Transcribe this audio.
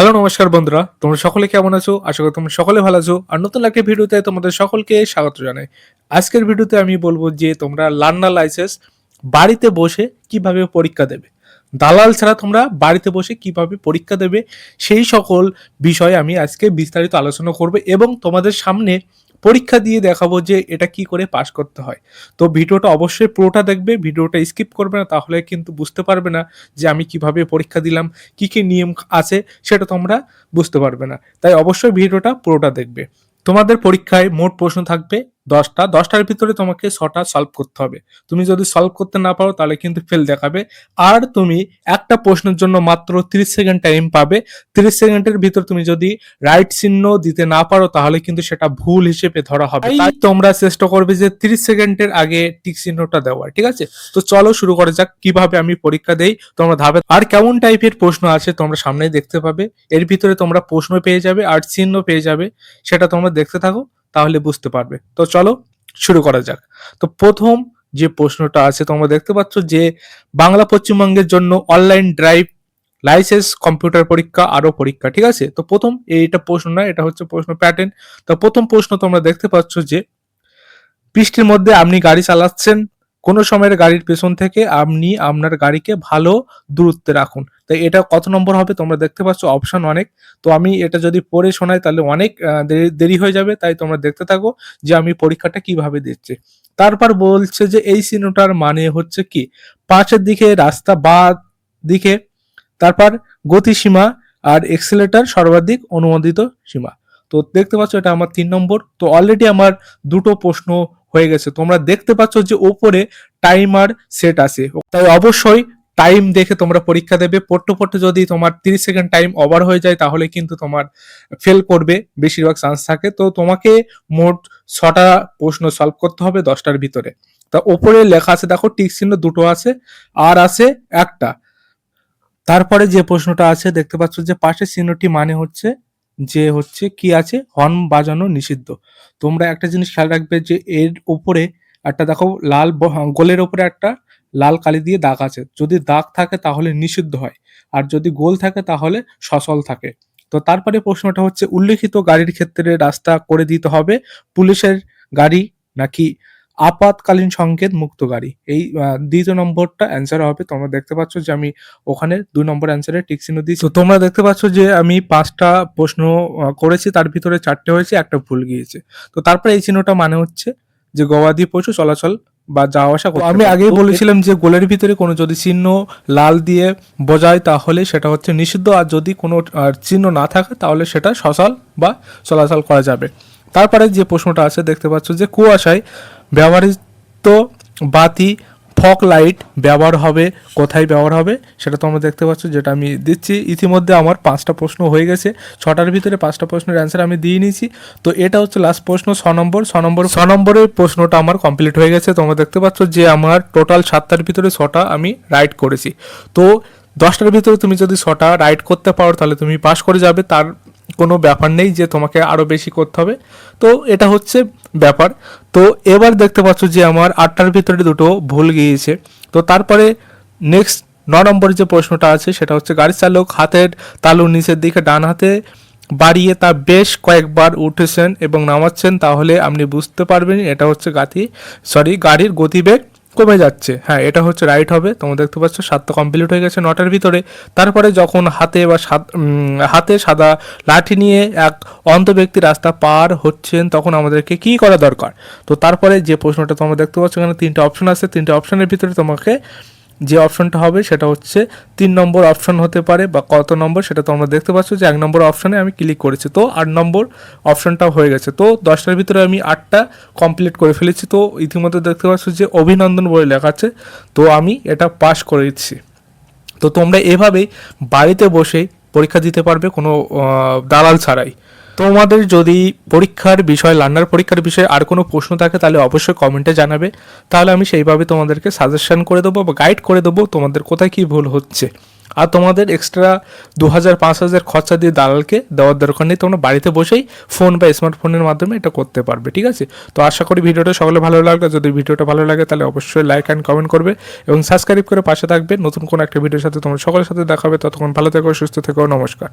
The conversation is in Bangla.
হ্যালো, নমস্কার বন্ধুরা। তোমরা সকলে কেমন আছো? আশা করি তোমরা সকলে ভালো আছো। আর নতুন একটা ভিডিওতে তোমাদের সকলকে স্বাগত জানাই। আজকের ভিডিওতে আমি বলব যে, তোমরা লার্নার লাইসেন্স বাড়িতে বসে কীভাবে পরীক্ষা দেবে। দালাল ছাড়া তোমরা বাড়িতে বসে কীভাবে পরীক্ষা দেবে, সেই সকল বিষয়ে আমি আজকে বিস্তারিত আলোচনা করব এবং তোমাদের সামনে পরীক্ষা দিয়ে দেখাবো যে এটা কি করে পাশ করতে হয়। তো ভিডিওটা অবশ্যই পুরোটা দেখবে, ভিডিওটা স্কিপ করবে না, তাহলে কিন্তু বুঝতে পারবে না যে আমি কীভাবে পরীক্ষা দিলাম, কি কি নিয়ম আছে, সেটা তোমরা বুঝতে পারবে না। তাই অবশ্যই ভিডিওটা পুরোটা দেখবে। তোমাদের পরীক্ষায় মোট প্রশ্ন থাকবে দশটা দশটার ভিতরে তোমাকে ছটা সলভ করতে হবে। তুমি যদি সলভ করতে না পারো তাহলে কিন্তু ফেল দেখাবে। আর তুমি একটা প্রশ্নের জন্য মাত্র 30 সেকেন্ড টাইম পাবে। 30 সেকেন্ডের ভিতর তুমি যদি রাইট চিহ্ন দিতে না পারো তাহলে কিন্তু সেটা ভুল হিসেবে ধরা হবে। তাই তোমরা চেষ্টা করবে যে 30 সেকেন্ডের আগে টিক চিহ্নটা দেওয়ার ঠিক আছে? তো চলো শুরু করা যাক কীভাবে আমি পরীক্ষা দেই তোমরা ধাপে আর কেমন টাইপের প্রশ্ন আছে তোমরা সামনেই দেখতে পাবে। এর ভিতরে তোমরা প্রশ্ন পেয়ে যাবে আর চিহ্ন পেয়ে যাবে। সেটা তোমরা দেখতে থাকো। তাহলে বুঝতে পারবে। তো চলো শুরু করা যাক। তো প্রথম যে প্রশ্নটা আছে, তোমরা দেখতে পাচ্ছ যে বাংলা পশ্চিমবঙ্গের জন্য অনলাইন ড্রাইভ লাইসেন্স কম্পিউটার পরীক্ষা, আরও পরীক্ষা, ঠিক আছে? তো প্রথম এইটা প্রশ্ন না, এটা হচ্ছে প্রশ্ন প্যাটার্ন তো প্রথম প্রশ্ন তোমরা দেখতে পাচ্ছ যে বৃষ্টির মধ্যে আপনি গাড়ি চালাচ্ছেন কোনো সময়ের গাড়ির পেছন থেকে আপনি আপনার গাড়িকে ভালো দূরত্বে রাখুন। তাই এটা কত নম্বর হবে তোমরা দেখতে পাচ্ছ অপশন অনেক। তো আমি এটা যদি পড়ে শোনাই, তাহলে অনেক দেরি- হয়ে যাবে, তাই তোমরা দেখতে থাকো যে আমি পরীক্ষাটা কীভাবে দিচ্ছি। তারপর বলছে যে এই চিহ্নটার মানে হচ্ছে কি? পাঁচের দিকে রাস্তা, বা দিকে, তারপর গতিসীমা আর এক্সেলেটার সর্বাধিক অনুমোদিত সীমা। তো দেখতে পাচ্ছ এটা আমার তিন নম্বর। তো অলরেডি আমার দুটো প্রশ্ন হয়ে গেছে। তোমরা দেখতে পাচ্ছ যে ওপরে টাইমার সেট আছে। তাই অবশ্যই টাইম দেখে তোমরা পরীক্ষা দেবে। পড়তে পড়তে যদি তোমার 30 সেকেন্ড টাইম ওভার হয়ে যায়, তাহলে কিন্তু তোমার ফেল করবে। বেশিরভাগ চান্স থাকে। তো তোমাকে মোট ছটা প্রশ্ন সলভ করতে হবে দশটার ভিতরে। তা ওপরে লেখা আছে, দেখো টিক চিহ্ন দুটো আছে, আর আছে একটা। তারপরে যে প্রশ্নটা আছে, দেখতে পাচ্ছ যে পাশের চিহ্নটি মানে হচ্ছে যে হচ্ছে কি আছে? হর্ন বাজানো নিষিদ্ধ। তোমরা একটা জিনিস খেয়াল রাখবে যে এর উপরে একটা দেখো লাল ব- গোলের উপরে একটা লাল কালি দিয়ে দাগ আছে। যদি দাগ থাকে তাহলে নিষিদ্ধ হয়। আর যদি গোল থাকে তাহলে সচল থাকে। তো তারপরে প্রশ্নটা হচ্ছে, উল্লেখিত গাড়ির ক্ষেত্রে রাস্তা করে দিতে হবে পুলিশের গাড়ি নাকি আপাতকালীন সংকেত মুক্ত গাড়ি। এই দ্বিতীয় নম্বরটা অ্যান্সার হবে। তোমরা দেখতে পাচ্ছ যে আমি ওখানে দুই নম্বর অ্যান্সারে টিক চিহ্ন দিয়েছি। তো তোমরা দেখতে পাচ্ছ যে আমি পাঁচটা প্রশ্ন করেছি। তার ভিতরে চারটে হয়েছে একটা ভুল গিয়েছে। তো তারপরে এই চিহ্নটা মানে হচ্ছে যে গবাদি পশু চলাচল বা যাওয়া আসা আমি আগেই বলেছিলাম যে গোলের ভিতরে কোনো যদি চিহ্ন লাল দিয়ে বোঝায় তাহলে সেটা হচ্ছে নিষিদ্ধ। আর যদি কোনো চিহ্ন না থাকে তাহলে সেটা সচল বা চলাচল করা যাবে। তারপরে যে প্রশ্নটা আছে দেখতে পাচ্ছ যে কুয়াশায় ব্যবহৃত বাতি ফক লাইট ব্যবহার হবে, কোথায় ব্যবহার হবে সেটা তোমরা দেখতে পাচ্ছ, যেটা আমি দিচ্ছি। ইতিমধ্যে আমার পাঁচটা প্রশ্ন হয়ে গেছে। ছটার ভিতরে পাঁচটা প্রশ্নের অ্যান্সার আমি দিয়ে নিয়েছি। তো এটা হচ্ছে লাস্ট প্রশ্ন, ছ নম্বর। ছ নম্বর ছ নম্বরের প্রশ্নটা আমার কমপ্লিট হয়ে গেছে। তোমরা দেখতে পাচ্ছ যে আমার টোটাল সাতটার ভিতরে ছটা আমি রাইট করেছি। তো দশটার ভিতরে তুমি যদি ছটা রাইট করতে পারো, তাহলে তুমি পাস করে যাবে। তার কোনো ব্যাপার নেই যে তোমাকে আরও বেশি করতে হবে। তো এটা হচ্ছে ব্যাপার। তো এবার দেখতে পাচ্ছ যে আমার আটটার ভিতরে দুটো ভুল গিয়েছে। তো তারপরে নেক্সট ন নম্বরের যে প্রশ্নটা আছে, সেটা হচ্ছে গাড়ি চালক হাতের তালু নিচের দিকে ডান হাতে বাড়িয়ে তা বেশ কয়েকবার উঠেছেন এবং নামাচ্ছেন, তাহলে আপনি বুঝতে পারবেন, এটা হচ্ছে গাতি সরি গাড়ির গতিবেগ কমে যাচ্ছে। হ্যাঁ এটা হচ্ছে রাইট হবে। তোমরা দেখতে পাচ্ছ সাতটা কমপ্লিট হয়ে গেছে নটার ভিতরে। তারপরে যখন হাতে বা হাতে সাদা লাঠি নিয়ে এক অন্ধ ব্যক্তি রাস্তা পার হচ্ছেন, তখন আমাদেরকে কি করা দরকার? তো তারপরে যে প্রশ্নটা তোমরা দেখতে পাচ্ছ, এখানে তিনটে অপশন আছে। তিনটে অপশনের ভিতরে তোমাকে যে অপশনটা হবে সেটা হচ্ছে তিন নম্বর অপশন হতে পারে বা কত নম্বর সেটা তোমরা দেখতে পাচ্ছ যে এক নম্বর অপশনে আমি ক্লিক করেছি। তো আট নম্বর অপশনটা হয়ে গেছে। তো দশটার ভিতরে আমি আটটা কমপ্লিট করে ফেলেছি। তো ইতিমধ্যে দেখতে পাচ্ছ যে অভিনন্দন বলে লেখা আছে। তো আমি এটা পাস করেছি তো তোমরা এভাবেই বাড়িতে বসে পরীক্ষা দিতে পারবে কোনো দালাল ছাড়াই। তোমাদের যদি পরীক্ষার বিষয় লার্নার পরীক্ষার বিষয়ে আর কোনো প্রশ্ন থাকে, তাহলে অবশ্যই কমেন্টে জানাবে। তাহলে আমি সেইভাবে তোমাদেরকে সাজেশন করে দেবো বা গাইড করে দেবো তোমাদের কোথায় কী ভুল হচ্ছে। আর তোমাদের এক্সট্রা দু হাজার পাঁচ হাজার খরচা দিয়ে দালালকে দেওয়ার দরকার নেই। তোমরা বাড়িতে বসেই ফোন বা স্মার্টফোনের মাধ্যমে এটা করতে পারবে, ঠিক আছে? তো আশা করি ভিডিওটা সকলে ভালো লাগবে যদি ভিডিওটা ভালো লাগে, তাহলে অবশ্যই লাইক অ্যান্ড কমেন্ট করবে এবং সাবস্ক্রাইব করে পাশে থাকবে। নতুন কোনো একটা ভিডিওর সাথে তোমার সকলের সাথে দেখাবে ততক্ষণ ভালো থেকো, সুস্থ থেকো, নমস্কার।